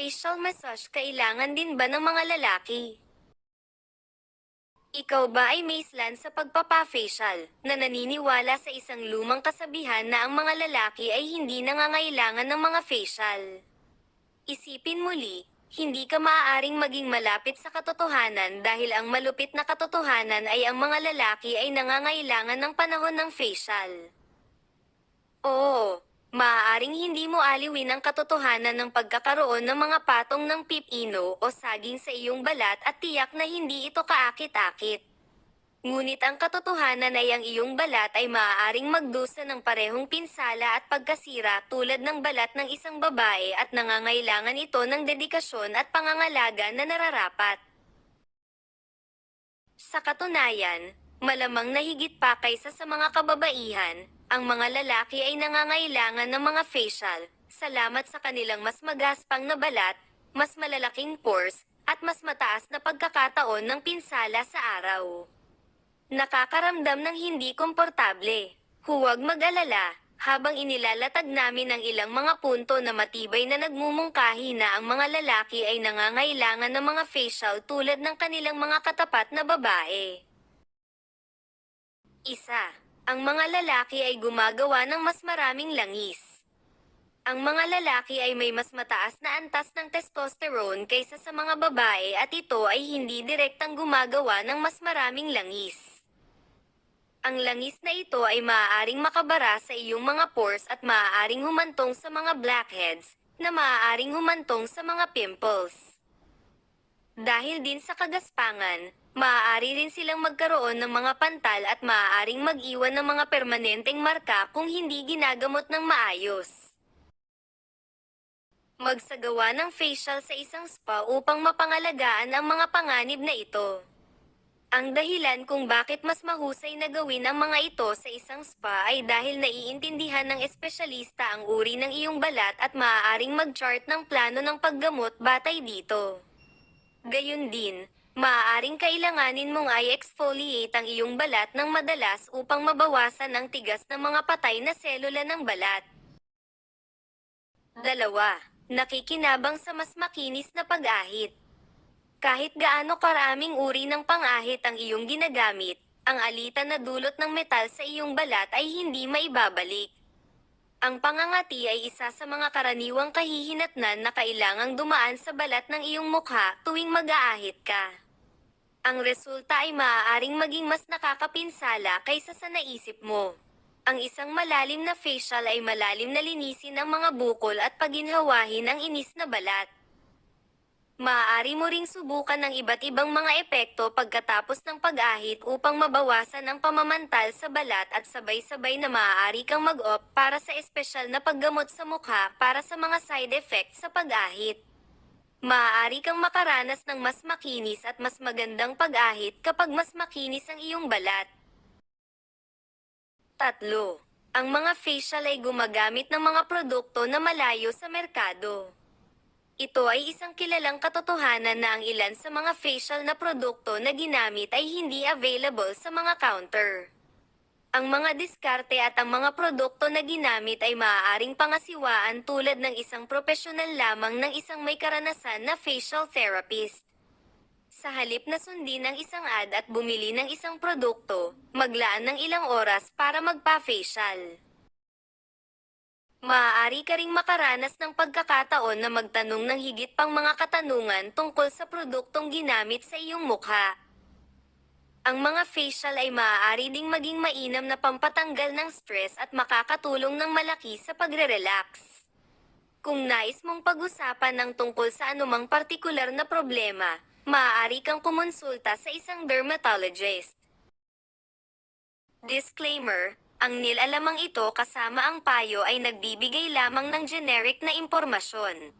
Facial massage kailangan din ba ng mga lalaki? Ikaw ba ay maislan sa pagpapa-facial, na naniniwala sa isang lumang kasabihan na ang mga lalaki ay hindi nangangailangan ng mga facial? Isipin muli, hindi ka maaaring maging malapit sa katotohanan dahil ang malupit na katotohanan ay ang mga lalaki ay nangangailangan ng panahon ng facial. Oo, maaaring hindi mo aliwin ang katotohanan ng pagkakaroon ng mga patong ng pipino o saging sa iyong balat at tiyak na hindi ito kaakit-akit. Ngunit ang katotohanan ay ang iyong balat ay maaaring magdusa ng parehong pinsala at pagkasira tulad ng balat ng isang babae at nangangailangan ito ng dedikasyon at pangangalaga na nararapat. Sa katunayan, malamang na higit pa kaysa sa mga kababaihan, ang mga lalaki ay nangangailangan ng mga facial, salamat sa kanilang mas magaspang na balat, mas malalaking pores, at mas mataas na pagkakataon ng pinsala sa araw. Nakakaramdam ng hindi komportable. Huwag mag-alala, habang inilalatag namin ang ilang mga punto na matibay na nagmumungkahi na ang mga lalaki ay nangangailangan ng mga facial tulad ng kanilang mga katapat na babae. Isa, ang mga lalaki ay gumagawa ng mas maraming langis. Ang mga lalaki ay may mas mataas na antas ng testosterone kaysa sa mga babae at ito ay hindi direktang gumagawa ng mas maraming langis. Ang langis na ito ay maaaring makabara sa iyong mga pores at maaaring humantong sa mga blackheads, na maaaring humantong sa mga pimples. Dahil din sa kagaspangan, maaari rin silang magkaroon ng mga pantal at maaaring mag-iwan ng mga permanenteng marka kung hindi ginagamot ng maayos. Magsagawa ng facial sa isang spa upang mapangalagaan ang mga panganib na ito. Ang dahilan kung bakit mas mahusay na gawin ang mga ito sa isang spa ay dahil naiintindihan ng espesyalista ang uri ng iyong balat at maaaring mag-chart ng plano ng paggamot batay dito. Gayun din, maaaring kailanganin mong i-exfoliate ang iyong balat ng madalas upang mabawasan ang tigas ng mga patay na selula ng balat. Dalawa, nakikinabang sa mas makinis na pag-ahit. Kahit gaano karaming uri ng pang-ahit ang iyong ginagamit, ang alitan na dulot ng metal sa iyong balat ay hindi maibabalik. Ang pangangati ay isa sa mga karaniwang kahihinatnan na kailangang dumaan sa balat ng iyong mukha tuwing mag-aahit ka. Ang resulta ay maaaring maging mas nakakapinsala kaysa sa naisip mo. Ang isang malalim na facial ay malalim na linisin ang mga bukol at paginhawahin ang inis na balat. Maaari mo ring subukan ng iba't ibang mga epekto pagkatapos ng pag-ahit upang mabawasan ang pamamantal sa balat at sabay-sabay na maaari kang mag-opt para sa espesyal na paggamot sa mukha para sa mga side effects sa pag-ahit. Maaari kang makaranas ng mas makinis at mas magandang pag-ahit kapag mas makinis ang iyong balat. Tatlo. Ang mga facial ay gumagamit ng mga produkto na malayo sa merkado. Ito ay isang kilalang katotohanan na ang ilan sa mga facial na produkto na ginamit ay hindi available sa mga counter. Ang mga diskarte at ang mga produkto na ginamit ay maaaring pangasiwaan tulad ng isang profesional lamang ng isang may karanasan na facial therapist. Sa halip na sundin ang isang ad at bumili ng isang produkto, maglaan ng ilang oras para magpa-facial. Maaari ka ring makaranas ng pagkakataon na magtanong ng higit pang mga katanungan tungkol sa produktong ginamit sa iyong mukha. Ang mga facial ay maaari ding maging mainam na pampatanggal ng stress at makakatulong ng malaki sa pagre-relax. Kung nais mong pag-usapan ng tungkol sa anumang partikular na problema, maaari kang kumonsulta sa isang dermatologist. Disclaimer, ang nilalamang ito kasama ang payo ay nagbibigay lamang ng generic na impormasyon.